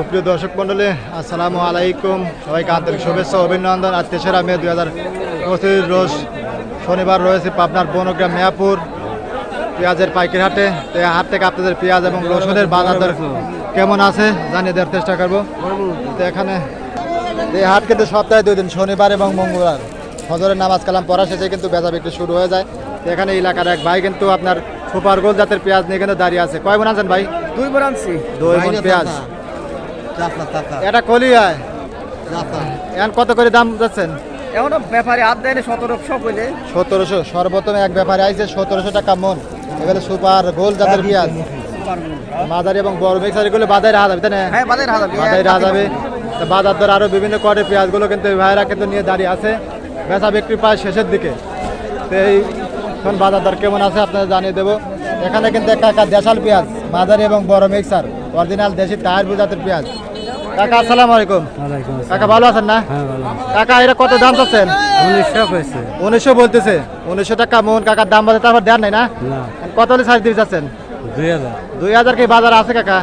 সুপ্রিয় দর্শক মন্ডলী আসসালামু আলাইকুম। সবাইকে আন্তরিক শুভেচ্ছা অভিনন্দন। আর তেসরা মে দুই হাজার পঁচিশ রোজ শনিবার রয়েছে পাবনার বনগ্রাম মেয়াপুর পেঁয়াজের পাইকারি হাটে তো এই হাট থেকে আপনাদের পেঁয়াজ এবং রসুনের বাজার দর কেমন আছে জানিয়ে দেওয়ার চেষ্টা করব। তো এখানে এই হাট কিন্তু সপ্তাহে দুই দিন শনিবার এবং মঙ্গলবার। ফজরের নামাজ কালাম পড়া শেষে কিন্তু বেচা বিক্রি শুরু হয়ে যায়। তো এখানে এলাকার এক ভাই কিন্তু আপনার সুপার গোল জাতের পেঁয়াজ নিয়ে কিন্তু দাঁড়িয়ে আছে। কয় মন আছেন ভাই? দুই বার আনছি। দুই মন পেঁয়াজ। এটা কলি হয় এখন কত করে দাম যাচ্ছেন? এখনও ব্যাপারে হাত দেয়নি সতেরোশো বলে সতেরোশো সর্বোত্তম এক ব্যাপারে আইছে সতেরোশো টাকা মন। এগুলো সুপার গোল জাতের পেঁয়াজ। মাঝারি এবং বড় মিক্সার এগুলো বাজারে রাখা যাবে তাই না? হ্যাঁ বাজারে রাখা যাবে বাজার দর আরও বিভিন্ন কটে পেঁয়াজগুলো কিন্তু ভাইরা কিন্তু নিয়ে দাঁড়িয়ে আছে। বেচা বিক্রি প্রায় শেষের দিকে। তো এই এখন বাজার দর কেমন আছে আপনাদের জানিয়ে দেবো। এখানে কিন্তু একটা একটা দেশাল পেঁয়াজ মাঝারি এবং বড় মিক্সার অরিজিনাল দেশি টায়ার জাতের পেঁয়াজ। কাকা আসসালামু আলাইকুম। কাকা ভালো আছেন না? কাকা এটা কত দাম চাচ্ছেন? উনিশশো বলতেছে। উনিশশো টাকা মন কাকার দাম বলে তারপর দেন নাই না? কত হলে সাইজ দিয়ে যাচ্ছেন? দুই হাজার। কি বাজার আছে কাকা?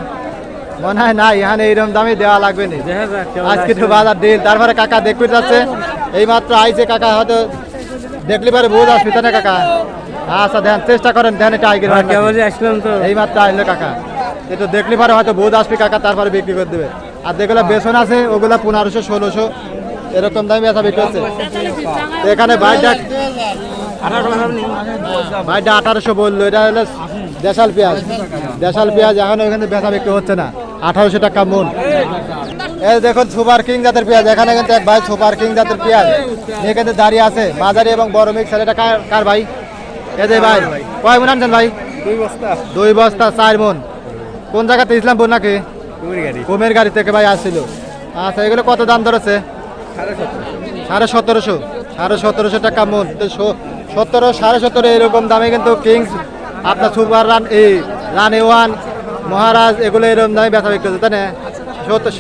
মনে হয় না এখানে এইরকম দামে দেওয়া লাগবে না। আজকে তো বাজার ডিল তারপরে কাকা দেখতে যাচ্ছে। এই মাত্র আইছে কাকা হয়তো দেখলে পারে বোঝ আসবে না কাকা? আচ্ছা দেন চেষ্টা করেন দেন এটা আইগের আসলাম এই মাত্র আইলো কাকা। একটু দেখলে পারে হয়তো বোঝ আসবে কাকা তারপরে বিক্রি করে দেবে। আর যেগুলো বেসন আছে ওগুলো পনেরোশো ষোলোশো এরকম দামে বেচা বিক্রি হচ্ছে। এখানে বাইটা ভাইটা আঠারোশো বলল এটা হলো দেশাল পেঁয়াজ। দেশাল পেঁয়াজ এখন ওখানে বেচা বিক্রি হচ্ছে না। আঠারোশো টাকা মন। এই দেখুন সুপার কিং জাতের পেঁয়াজ। এখানে কিন্তু এক ভাই সুপার কিং জাতের পেঁয়াজ। কিন্তু দাঁড়িয়ে আছে। বাজারে এবং বড় মিক্সার এটা কার কার ভাই? এই যে ভাই। কয় মন আনছেন ভাই? দুই বস্তা। দুই বস্তা চার মন। কোন জায়গাতে ইসলামপুর নাকি? কুমির গাড়ি। থেকে ভাই আসছিল আচ্ছা এগুলো কত দাম ধরেছে? সাড়ে সতেরোশো। সাড়ে সতেরোশো। টাকা মন সতেরো সাড়ে সতেরো এরকম দামে কিন্তু কিংস আপনার সুপার রান এই রানি ওয়ান মহারাজ এগুলো এরকম দামে ব্যথা বিক্রি হচ্ছে তাই না?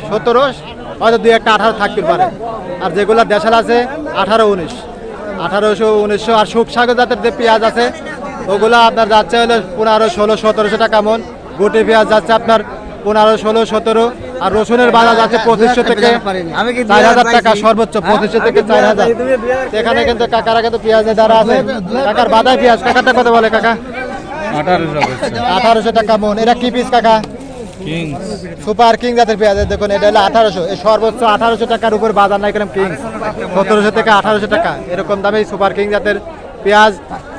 সতেরো হয়তো দুই একটা আঠারো থাকতে পারে। আর যেগুলো দেশাল আছে আঠারো উনিশ। আঠারোশো উনিশশো আর সুখসাগর জাতের যে পেঁয়াজ আছে ওগুলো আপনার যাচ্ছে হলো পনেরো ষোলো সতেরোশো টাকা মন। গুটি পেঁয়াজ যাচ্ছে আপনার পনেরো ষোলো সতেরো আর রসুনের বাজার যাচ্ছে পঁচিশশো থেকে চার হাজার টাকা সর্বোচ্চ পঁচিশশো থেকে চার হাজার। এখানে কিন্তু কাকারা কিন্তু পেঁয়াজের দ্বারা আছে। কাকার বাদায় পেঁয়াজ কাকারটা কত বলে কাকা? আঠারোশো টাকা মন। এটা কি পিস কাকা? সুপার কিং জাতের পেঁয়াজ। দেখুন এটা হলো আঠারোশো। সর্বোচ্চ আঠারোশো টাকার উপর বাজার নাই কেরম কিং সতেরোশো থেকে আঠারোশো টাকা। এরকম দামে সুপার কিং জাতের পেঁয়াজ।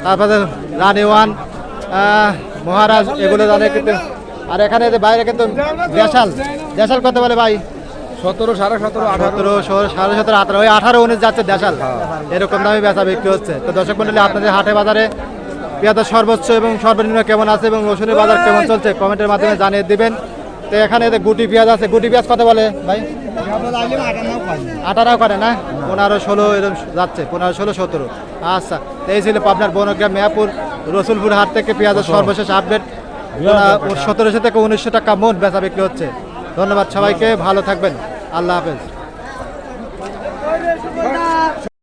তারপরে রানি ওয়ান আহ, মহারাজ এগুলো জানে কিন্তু আর এখানে যে বাইরে কিন্তু দেশাল। দেশাল কত বলে ভাই? সতেরো সাড়ে সতেরো আঠারো। সাড়ে সতেরো আঠারো। ওই আঠারো উনিশ যাচ্ছে দেশাল। এরকম দামে বেচা বিক্রি হচ্ছে। তো দর্শক মন্ডলী আপনাদের হাটে বাজারে পেঁয়াজের সর্বোচ্চ এবং সর্বনিম্ন কেমন আছে এবং রসুনের বাজার কেমন চলছে কমেন্টের মাধ্যমে জানিয়ে দিবেন। তো এখানে যে গুটি পেঁয়াজ আছে গুটি পেঁয়াজ কত বলে ভাই? আঠারো করে না? পনেরো ষোলো এরকম যাচ্ছে। পনেরো ষোলো সতেরো। আচ্ছা এই ছিল পাবনার বনগ্রাম মেয়াপুর রসুলপুর হাট থেকে পেঁয়াজের সর্বশেষ আপডেট সতেরোশো থেকে উনিশশো টাকা মন বেচা বিক্রি হচ্ছে। ধন্যবাদ সবাইকে ভালো থাকবেন। আল্লাহ হাফেজ।